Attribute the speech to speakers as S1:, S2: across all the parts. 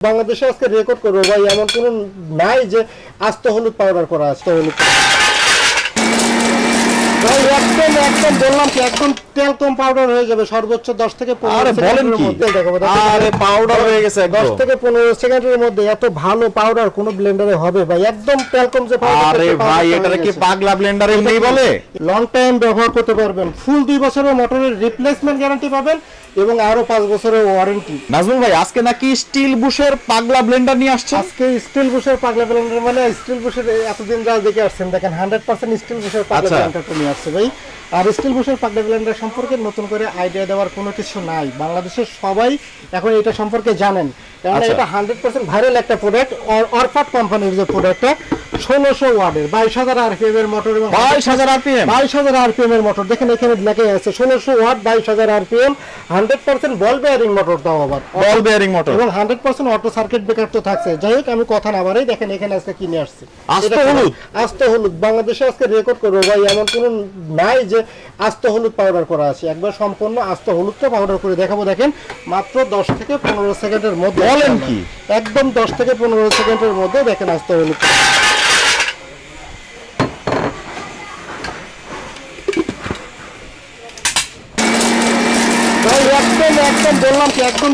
S1: বাংলাদেশে আজকে রেকর্ড করব। ভাই, এমন কোনো নাই যে আস্ত হলুদ পাউডার করা আস্ত হলুদ ভাই একদম একদম বললাম কি একদম তেল পাউডার হয়ে যাবে সর্বোচ্চ দশ থেকে
S2: আরে বলেন কি?
S1: মধ্যে দেখাবো দেখেন।
S2: আরে পাউডার হয়ে গেছে
S1: দশ
S2: একদম।
S1: থেকে পনেরো সেকেন্ডের মধ্যে এত ভালো পাউডার কোন ব্লেন্ডারে হবে ভাই একদম তেল যে powder
S2: আরে ভাই এটারে কি পাগলা ব্লেন্ডার এমনি বলে?
S1: লং টাইম ব্যবহার করতে পারবেন ফুল দুই বছরের মোটরের রিপ্লেসমেন্ট গ্যারান্টি পাবেন এবং আরও পাঁচ বছরের ওয়ারেন্টি
S2: নাজমুল ভাই আজকে নাকি স্টিল বুশের পাগলা ব্লেন্ডার নিয়ে আসছে
S1: আজকে স্টিল বুশের পাগলা ব্লেন্ডার মানে স্টিল বুশের এতদিন যা দেখে আসছেন দেখেন হান্ড্রেড পার্সেন্ট স্টিল বুশের পাগলা
S2: আচ্ছা।
S1: ব্লেন্ডারটা নিয়ে আসছে ভাই। আর স্টিল বুশের পাগলা ব্ল্যান্ডার সম্পর্কে নতুন করে আইডিয়া দেওয়ার কোনো কিছু নাই। বাংলাদেশের সবাই এখন এটা সম্পর্কে জানেন। কারণ
S2: আচ্ছা।
S1: এটা হান্ড্রেড পার্সেন্ট ভাইরাল একটা প্রোডাক্ট অরফাট কোম্পানির যে প্রোডাক্টটা ষোলোশো ওয়ার্ডের বাইশ হাজার আরপিএম এর মোটর এবং
S2: বাইশ হাজার আরপিএম
S1: বাইশ হাজার আরপিএম এর মোটর দেখেন এখানে লেখা আছে ষোলোশো ওয়াট বাইশ হাজার RPM hundred percent ball bearing motor দাও আবার।
S2: বল বেয়ারিং মোটর
S1: এবং hundred percent auto circuit breaker তো থাকছে। যাই হোক আমি কথা না বাড়াই দেখেন এখানে আজকে কিনে আসছে।
S2: আস্ত হলুদ?
S1: আস্ত হলুদ। বাংলাদেশে আজকে রেকর্ড করব ভাই এমন কোন নাই যে আস্ত হলুদ পাউডার করা আছে। একবার সম্পূর্ণ আস্ত হলুদটা পাউডার করে দেখাবো দেখেন। মাত্র দশ থেকে পনেরো সেকেন্ডের মধ্যে
S2: বলেন কি?
S1: একদম দশ থেকে পনেরো সেকেন্ডের মধ্যে দেখেন আস্ত হলুদ ভাই একদম একদম বললাম কি একদম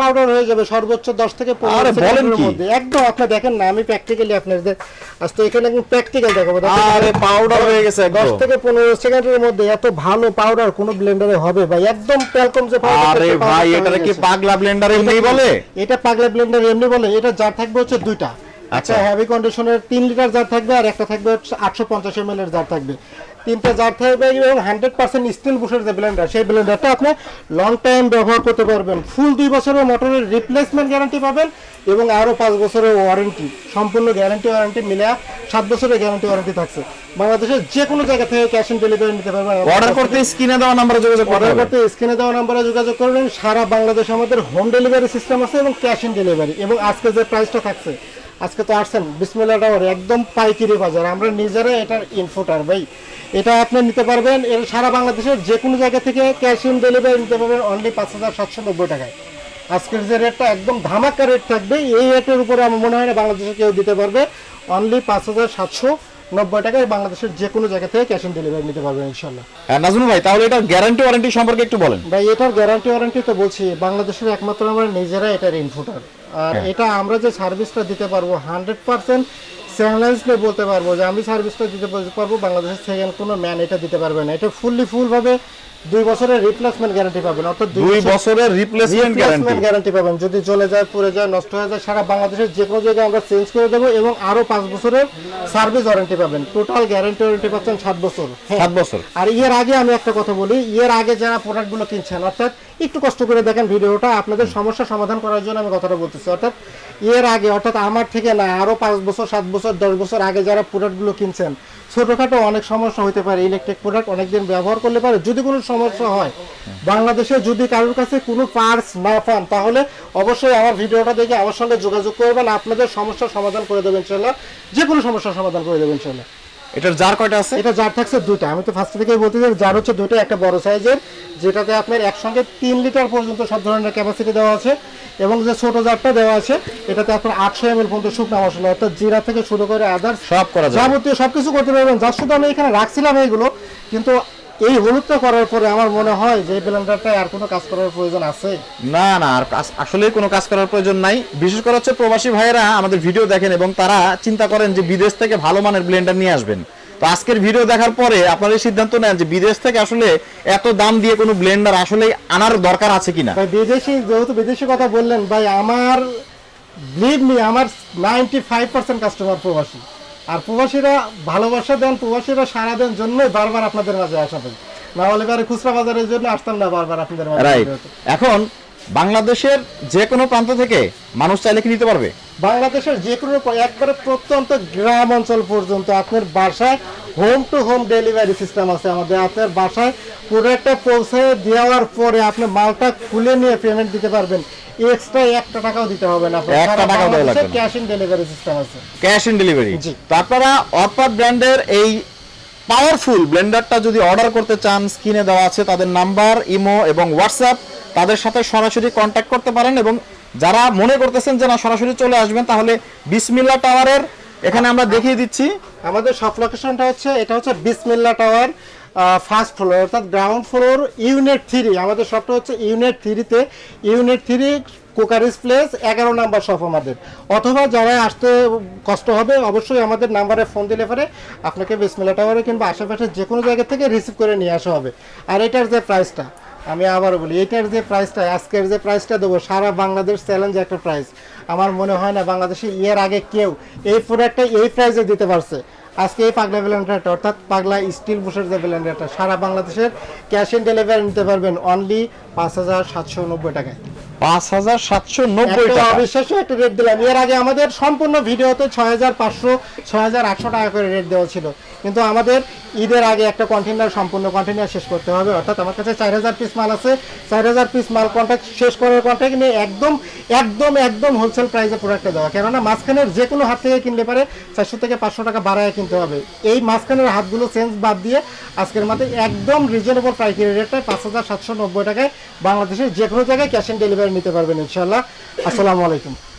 S1: পাউডার হয়ে যাবে সর্বোচ্চ দশ থেকে পনেরো
S2: আরে বলেন কি?
S1: একদম আপনি দেখেন না আমি প্র্যাকটিক্যালি আপনাদের আজ তো এখানে একদম প্র্যাকটিক্যাল দেখাবো।
S2: আরে পাউডার হয়ে গেছে
S1: দশ
S2: একদম
S1: থেকে পনেরো সেকেন্ডের মধ্যে এত ভালো পাউডার কোন ব্লেন্ডারে হবে ভাই একদম যে powder
S2: আরে ভাই
S1: হয়ে
S2: কি পাগলা ব্লেন্ডার এমনি
S1: এটা
S2: বলে?
S1: এটা পাগলা ব্লেন্ডার এমনি বলে এটা যা থাকবে হচ্ছে দুইটা।
S2: আচ্ছা।
S1: হেভি কন্ডিশনের তিন লিটার জার থাকবে আর একটা থাকবে আটশো পঞ্চাশ এম এর জার থাকবে। তিনটা জার থাকবে এবং হান্ড্রেড পার্সেন্ট স্টিল বুশের যে ব্লেন্ডার সেই ব্লেন্ডারটা আপনি লং টাইম ব্যবহার করতে পারবেন। ফুল দুই বছরের মোটরের রিপ্লেসমেন্ট গ্যারান্টি পাবেন এবং আরও পাঁচ বছরের ওয়ারেন্টি সম্পূর্ণ গ্যারান্টি ওয়ারেন্টি মিলে সাত বছরের গ্যারান্টি ওয়ারেন্টি থাকছে। বাংলাদেশের যে কোনো জায়গা থেকে ক্যাশ অন ডেলিভারি নিতে পারবেন।
S2: অর্ডার করতে স্ক্রিনে দেওয়া নাম্বারে যোগাযোগ করতে
S1: অর্ডার করতে স্ক্রিনে দেওয়া নাম্বারে যোগাযোগ করবেন সারা বাংলাদেশে আমাদের হোম ডেলিভারি সিস্টেম আছে এবং ক্যাশ অন ডেলিভারি এবং আজকে যে প্রাইসটা থাকছে আজকে তো আসছেন বিসমুল্লাহ টাওয়ার একদম পাইকারি বাজার। আমরা নিজেরা এটার ইনফোটার ভাই। এটা আপনি নিতে পারবেন, এর সারা বাংলাদেশের যে কোনো জায়গা থেকে ক্যাশ অন ডেলিভারি নিতে পারবেন অনলি পাঁচ হাজার সাতশো নব্বই টাকায়। আজকের যে রেটটা একদম ধামাকা রেট থাকবে, এই রেটের উপরে আমার মনে হয় না বাংলাদেশে কেউ দিতে পারবে অনলি পাঁচ হাজার সাতশো নব্বই টাকায় বাংলাদেশের যে কোনো জায়গা থেকে ক্যাশ অন ডেলিভারি নিতে পারবেন ইনশাল্লাহ
S2: হ্যাঁ, নাজমুল ভাই তাহলে এটা গ্যারান্টি ওয়ারেন্টি সম্পর্কে একটু বলেন।
S1: ভাই এটার গ্যারান্টি ওয়ারেন্টি তো বলছি বাংলাদেশের একমাত্র আমরা নিজেরা এটার ইনফুটার আর
S2: হ্যাঁ।
S1: এটা আমরা যে সার্ভিসটা দিতে পারব হান্ড্রেড পার্সেন্ট চ্যালেঞ্জলে বলতে পারব যে আমি সার্ভিসটা দিতে পারব বাংলাদেশের সেকেন্ড কোনো ম্যান এটা দিতে পারবে না। এটা ফুললি ফুলভাবে দুই বছরের রিপ্লেসমেন্ট গ্যারান্টি পাবেন অর্থাৎ
S2: দুই বছরের রিপ্লেসমেন্ট গ্যারান্টি
S1: পাবেন যদি চলে যায় পড়ে যায় নষ্ট হয়ে যায় সারা বাংলাদেশের যে কোনো জায়গায় আমরা চেঞ্জ করে দেবো এবং আরও পাঁচ বছরের সার্ভিস ওয়ারেন্টি পাবেন। টোটাল গ্যারান্টি ওয়ারেন্টি পাচ্ছেন সাত বছর। হ্যাঁ।
S2: সাত বছর।
S1: আর এর আগে আমি একটা কথা বলি এর আগে যারা প্রোডাক্টগুলো কিনছেন অর্থাৎ একটু কষ্ট করে দেখেন ভিডিওটা আপনাদের সমস্যা সমাধান করার জন্য আমি কথাটা বলতেছি। অর্থাৎ এর আগে অর্থাৎ আমার থেকে না আরও পাঁচ বছর সাত বছর দশ বছর আগে যারা প্রোডাক্টগুলো কিনছেন ছোটখাটো অনেক সমস্যা হতে পারে ইলেকট্রিক প্রোডাক্ট অনেকদিন ব্যবহার করলে পারে। যদি কোনো সমস্যা হয় বাংলাদেশে যদি কারোর কাছে কোনো পার্টস না পান তাহলে অবশ্যই আমার ভিডিওটা দেখে আমার সঙ্গে যোগাযোগ করবেন আপনাদের সমস্যার সমাধান করে দেবেন ইনশাল্লাহ যে কোনো সমস্যার সমাধান করে দেবেন ইনশাল্লাহ
S2: এটার জার কয়টা আছে?
S1: এটা জার থাকছে দুইটা। আমি তো ফার্স্ট থেকেই বলতে চাই জার হচ্ছে দুইটা একটা বড় সাইজের যেটাতে আপনার একসঙ্গে তিন লিটার পর্যন্ত সব ধরনের ক্যাপাসিটি দেওয়া আছে এবং যে ছোট জারটা দেওয়া আছে এটাতে আপনার আটশো এম এল পর্যন্ত শুকনা মশলা অর্থাৎ জিরা থেকে শুরু করে আদার
S2: সব করা
S1: যাবতীয় সব কিছু করতে পারবেন। যার শুধু আমি এখানে রাখছিলাম এইগুলো কিন্তু এই হলুদটা করার পরে আমার মনে হয় যে এই ব্লেন্ডারটায় আর কোনো কাজ করার প্রয়োজন আছে?
S2: না না আর কাজ- আসলে কোনো কাজ করার প্রয়োজন নাই। বিশেষ করে হচ্ছে প্রবাসী ভাইয়েরা আমাদের ভিডিও দেখেন এবং তারা চিন্তা করেন যে বিদেশ থেকে ভালো মানের ব্লেন্ডার নিয়ে আসবেন। তো আজকের ভিডিও দেখার পরে আপনারা সিদ্ধান্ত নেন যে বিদেশ থেকে আসলে এত দাম দিয়ে কোনো ব্লেন্ডার আসলে আনার দরকার আছে কিনা।
S1: ভাই বিদেশি যেহেতু বিদেশি কথা বললেন ভাই আমার বিলিভ মি আমার নাইনটি ফাইভ পার্সেন্ট কাস্টমার প্রবাসী। আর প্রবাসীরা ভালোবাসা দেন, প্রবাসীরা সারা দেন জন্যই বারবার আপনাদের মাঝে আসা ভাই। না হলে পরে খুচরা বাজারের জন্য আসতাম না বারবার আপনাদের মাঝে।
S2: এখন বাংলাদেশের যে কোনো প্রান্ত থেকে মানুষ চাইলে কি নিতে পারবে?
S1: বাংলাদেশের যে কোনো একবারে প্রত্যন্ত গ্রাম অঞ্চল পর্যন্ত আপনার বাসায় home to home delivery system আছে আমাদের। আপনার বাসায় প্রোডাক্টটা পৌঁছে দেওয়ার পরে আপনি মালটা খুলে নিয়ে পেমেন্ট দিতে পারবেন। এক্সট্রা একটা টাকাও দিতে হবে না
S2: একটা টাকাও দেওয়া লাগবে
S1: ক্যাশ ইন ডেলিভারি সিস্টেম আছে।
S2: ক্যাশ ইন ডেলিভারি
S1: জি।
S2: তো আপনারা ব্র্যান্ডের এই পাওয়ারফুল ব্লেন্ডারটা যদি অর্ডার করতে চান স্ক্রিনে দেওয়া আছে তাদের নাম্বার ইমো এবং হোয়াটসঅ্যাপ তাদের সাথে সরাসরি কন্ট্যাক্ট করতে পারেন এবং যারা মনে করতেছেন যে না, সরাসরি চলে আসবেন, তাহলে বিসমিল্লা টাওয়ারের এখানে আমরা দেখিয়ে দিচ্ছি।
S1: আমাদের সব লোকেশনটা হচ্ছে, এটা হচ্ছে বিসমিল্লা টাওয়ার ফার্স্ট ফ্লোর অর্থাৎ গ্রাউন্ড ফ্লোর ইউনিট থ্রি আমাদের শপটা হচ্ছে ইউনিট থ্রিতে ইউনিট থ্রি কুকারিস প্লেস এগারো নাম্বার শপ আমাদের। অথবা যারা আসতে কষ্ট হবে, অবশ্যই আমাদের নাম্বারে ফোন দিলে পরে আপনাকে বিসমিল্লা টাওয়ারে কিংবা আশেপাশে যে কোনো জায়গা থেকে রিসিভ করে নিয়ে আসা হবে। আর এটার যে প্রাইসটা আমি আবার বলি এটার যে প্রাইসটা আজকের যে প্রাইসটা দেবো সারা বাংলাদেশ চ্যালেঞ্জ একটা প্রাইস আমার মনে হয় না বাংলাদেশে এর আগে কেউ এই প্রোডাক্টটা এই প্রাইসে দিতে পারছে। আজকে এই পাগলা ব্লেন্ডারটা অর্থাৎ পাগলা স্টিল বুশের যে ব্লেন্ডারটা সারা বাংলাদেশের ক্যাশ অন ডেলিভারি নিতে পারবেন অনলি পাঁচ হাজার সাতশো নব্বই টাকায়।
S2: পাঁচ হাজার সাতশো নব্বই টাকা।
S1: অবিশ্বাস্য একটা রেট দিলাম। এর আগে আমাদের সম্পূর্ণ ভিডিওতে ছয় হাজার পাঁচশো ছয় হাজার আটশো টাকা করে রেট দেওয়া ছিল। কিন্তু আমাদের ঈদের আগে একটা কন্টেনার সম্পূর্ণ কন্টেনার শেষ করতে হবে। অর্থাৎ আমার কাছে চার হাজার পিস মাল আছে। চার হাজার পিস মাল কন্ট্যাক্ট শেষ করার কন্ট্যাক্ট নিয়ে একদম একদম একদম হোলসেল প্রাইসে প্রোডাক্টটা দেওয়া। কেননা মাঝখানের যে কোনো হাত থেকে কিনলে পারে চারশো থেকে পাঁচশো টাকা বাড়ায় কিনতে হবে। এই মাঝখানের হাতগুলো চেঞ্জ বাদ দিয়ে আজকের মাত্র একদম রিজনেবল প্রাইসের রেটটায় পাঁচ হাজার সাতশো নব্বই টাকায় বাংলাদেশের যে কোনো জায়গায় ক্যাশ অন ডেলিভারি নিতে পারবেন ইনশাল্লাহ আসসালামু আলাইকুম।